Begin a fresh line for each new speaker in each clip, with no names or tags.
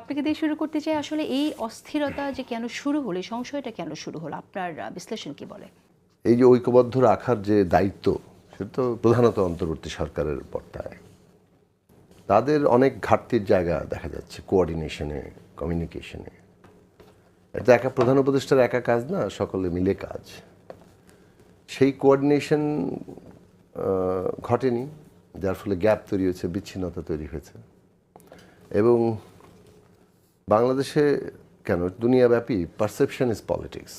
আপনাকে দিয়ে শুরু করতে চাই আসলে এই অস্থিরতা যে কেন শুরু হলো সংশয়টা কেন শুরু হলো? আপনার বিশ্লেষণ কি বলে?
এই যে ঐক্যবদ্ধ রাখার যে দায়িত্ব, সেটা তো প্রধানত অন্তর্বর্তী সরকারের পর্দায়। তাদের অনেক ঘাটতির জায়গা দেখা যাচ্ছে কোঅর্ডিনেশনে কমিউনিকেশনে এটা একা প্রধান উপদেষ্টার একা কাজ না, সকলে মিলে কাজ। সেই কোঅর্ডিনেশন ঘটেনি, যার ফলে গ্যাপ তৈরি হয়েছে, বিচ্ছিন্নতা তৈরি হয়েছে। এবং বাংলাদেশে কেন? দুনিয়াব্যাপী পারসেপশন ইজ পলিটিক্স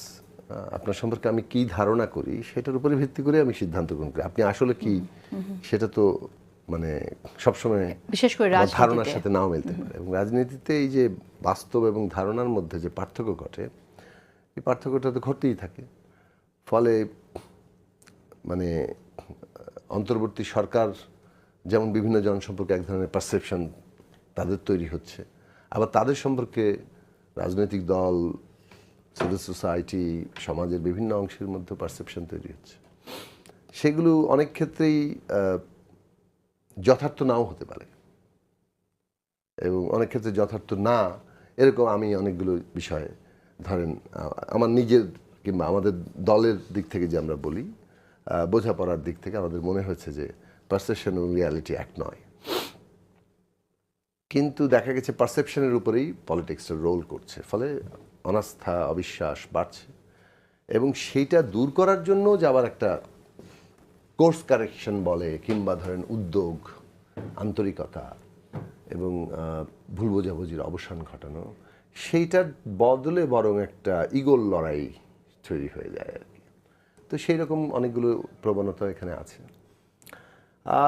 আপনার সম্পর্কে আমি কি ধারণা করি সেটার উপরে ভিত্তি করে আমি সিদ্ধান্ত গ্রহণ করি। আপনি আসলে কি? সেটা তো মানে সবসময়
বিশেষ করে
ধারণার সাথে নাও মিলতে পারে। এবং রাজনীতিতে এই যে বাস্তব এবং ধারণার মধ্যে যে পার্থক্য ঘটে এই পার্থক্যটা তো ঘটতেই থাকে। ফলে মানে অন্তর্বর্তী সরকার যেমন বিভিন্ন জন সম্পর্কে এক ধরনের পারসেপশন তাদের তৈরি হচ্ছে আবার তাদের সম্পর্কে রাজনৈতিক দল সিভিল সোসাইটি সমাজের বিভিন্ন অংশের মধ্যে পারসেপশন তৈরি হচ্ছে। সেগুলো অনেক ক্ষেত্রেই যথার্থ নাও হতে পারে। এবং অনেক ক্ষেত্রে যথার্থ না, এরকম আমি অনেকগুলো বিষয়ে, ধরেন আমার নিজের কিংবা আমাদের দলের দিক থেকে যে আমরা বলি বোঝাপড়ার দিক থেকে আমাদের মনে হয়েছে যে পারসেপশন এবং রিয়ালিটি এক নয়। কিন্তু দেখা গেছে পারসেপশনের উপরেই পলিটিক্সটা রোল করছে। ফলে অনাস্থা, অবিশ্বাস বাড়ছে এবং সেইটা দূর করার জন্য যে আবার একটা কোর্স কারেকশন বলে কিংবা ধরেন উদ্যোগ, আন্তরিকতা এবং ভুল বোঝাবুঝির অবসান ঘটানো, সেইটার বদলে বরং একটা ইগল লড়াই তৈরি হয়ে যায় আর কি। তো সেই রকম অনেকগুলো প্রবণতা এখানে আছে।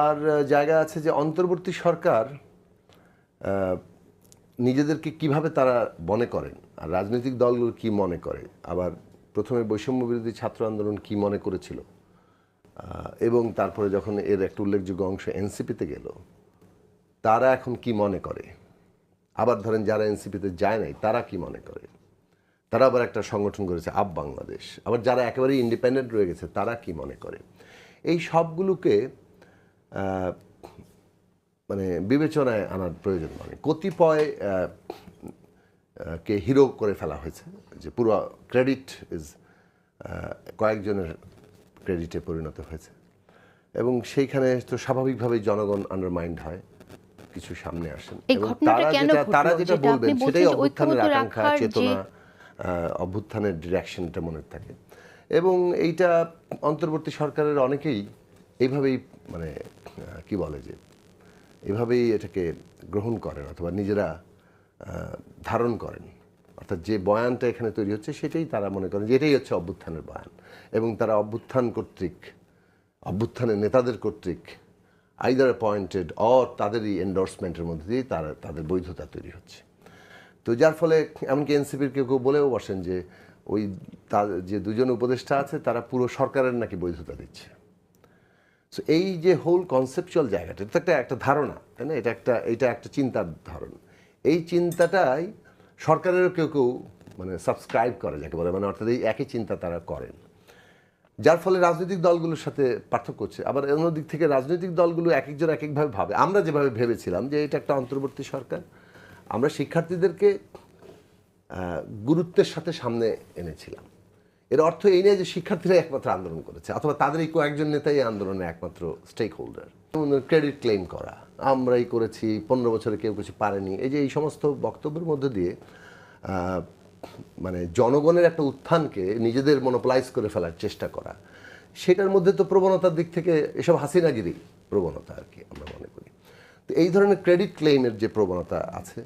আর জায়গা আছে যে অন্তর্বর্তী সরকার নিজেদেরকে কীভাবে তারা মনে করেন? আর রাজনৈতিক দলগুলো কি মনে করে? আবার প্রথমে বৈষম্য বিরোধী ছাত্র আন্দোলন কি মনে করেছিল? এবং তারপরে যখন এর একটা উল্লেখযোগ্য অংশ এনসিপিতে গেল, তারা এখন কি মনে করে? আবার ধরেন যারা এনসিপিতে যায় নাই, তারা কি মনে করে? তারা আবার একটা সংগঠন করেছে আপ বাংলাদেশ। আবার যারা একেবারেই ইন্ডিপেন্ডেন্ট রয়ে গেছে, তারা কি মনে করে? এই সবগুলোকে মানে বিবেচনায় আনার প্রয়োজন মানে। কতিপয় কে হিরো করে ফেলা হয়েছে যে পুরো ক্রেডিট ইজ কয়েকজনের ক্রেডিটে পরিণত হয়েছে। এবং সেইখানে তো স্বাভাবিকভাবেই জনগণ আন্ডারমাইন্ড হয় কিছু সামনে আসেন। এবং তারা যেটা তারা যেটা বলবেন সেটাই অভ্যুত্থানের আকাঙ্ক্ষা চেতনা অভ্যুত্থানের ডিরেকশনটা মনে থাকে। এবং এইটা অন্তর্বর্তী সরকারের অনেকেই এইভাবেই মানে কি বলে যে এভাবেই এটাকে গ্রহণ করেন অথবা নিজেরা ধারণ করেন। অর্থাৎ যে বয়ানটা এখানে তৈরি হচ্ছে সেটাই তারা মনে করেন যে এটাই হচ্ছে অভ্যুত্থানের বয়ান। এবং তারা অভ্যুত্থান কর্তৃক, অভ্যুত্থানের নেতাদের কর্তৃক আইদার অ্যাপয়েন্টেড অর তাদেরই এন্ডোর্সমেন্টের মধ্যে দিয়ে তারা, তাদের বৈধতা তৈরি হচ্ছে। তো যার ফলে এমনকি এনসিপির কেউ কেউ বলেও বসেন যে ওই যে দুজন উপদেষ্টা আছে তারা পুরো সরকারের নাকি বৈধতা দিচ্ছে। সো এই যে হোল কনসেপচুয়াল জায়গাটা, এটা একটা একটা ধারণা, তাই না? এটা একটা এটা একটা চিন্তার ধরন এই চিন্তাটাই সরকারেরও কেউ কেউ মানে সাবস্ক্রাইব করে যাকে বলে মানে অর্থাৎ এই একই চিন্তা তারা করেন। যার ফলে রাজনৈতিক দলগুলোর সাথে পার্থক্য হচ্ছে। আবার অন্যদিক থেকে রাজনৈতিক দলগুলো এক একজন এক একভাবে ভাবে। আমরা যেভাবে ভেবেছিলাম যে এটা একটা অন্তর্বর্তী সরকার, আমরা শিক্ষার্থীদেরকে গুরুত্বের সাথে সামনে এনেছিলাম। এর অর্থ এই নয় যে শিক্ষার্থীরা একমাত্র আন্দোলন করেছে, অথবা তাদের এই কয়েকজন নেতাই এই আন্দোলনের একমাত্র স্টেক হোল্ডার ক্রেডিট ক্লেম করা, আমরাই করেছি, পনেরো বছরে কেউ কিছু পারেনি, এই যে এই সমস্ত বক্তব্যের মধ্যে দিয়ে মানে জনগণের একটা উত্থানকে নিজেদের মনোপলাইজ করে ফেলার চেষ্টা করা, সেটার মধ্যে তো প্রবণতার দিক থেকে এসব হাসিনাগিরি প্রবণতা আর কি আমরা মনে করি। তো এই ধরনের ক্রেডিট ক্লেইমের যে প্রবণতা আছে